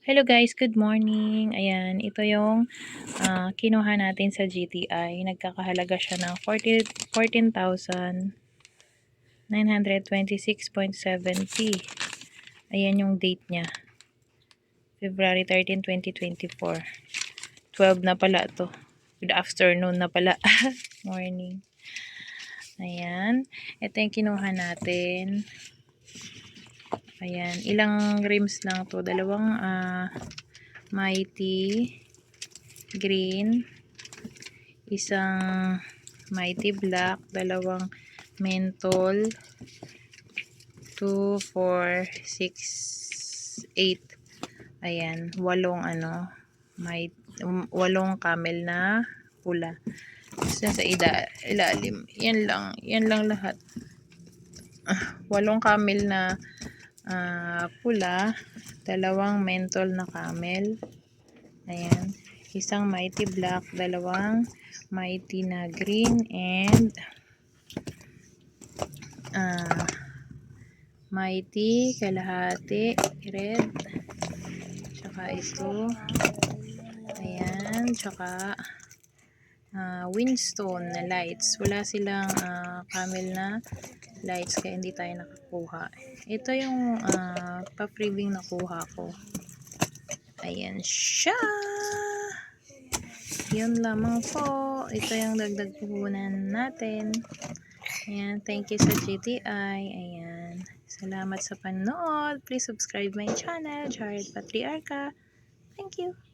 Hello guys, good morning. Ayan, ito yung ah, kinuha natin sa GTI. Nagkakahalaga siya ng 40 14,926.70. Ayan yung date niya. February 13, 2024. 12 na pala to. Good afternoon na pala. Morning. Ayan. Ito yung kinuha natin. Ayan, ilang rims lang to. Dalawang ah, mighty green, isang mighty black, dalawang mentol, 2, 4, 6, 8. Ayan, walong ano, may, walong camel na pula. Tapos nasa ida, ilalim. Yan lang, yan lang lahat. Ah, walong camel na ah, pula, dalawang mentol na camel. Ayan. Isang mighty black, dalawang mighty na green, and ah, mighty kalahati red. Tsaka ito. Ayan. Tsaka ah, Winstone na lights. Wala silang ah, camel na lights kaya hindi tayo nakakuha. Ito yung ah, pa-freebing nakuha ko. Ayan siya. Yun lamang po. Ito yung dagdag puhunan natin. Ayan. Thank you sa GTI. Ayan. Salamat sa panonood. Please subscribe my channel, Jared Patriarca. Thank you.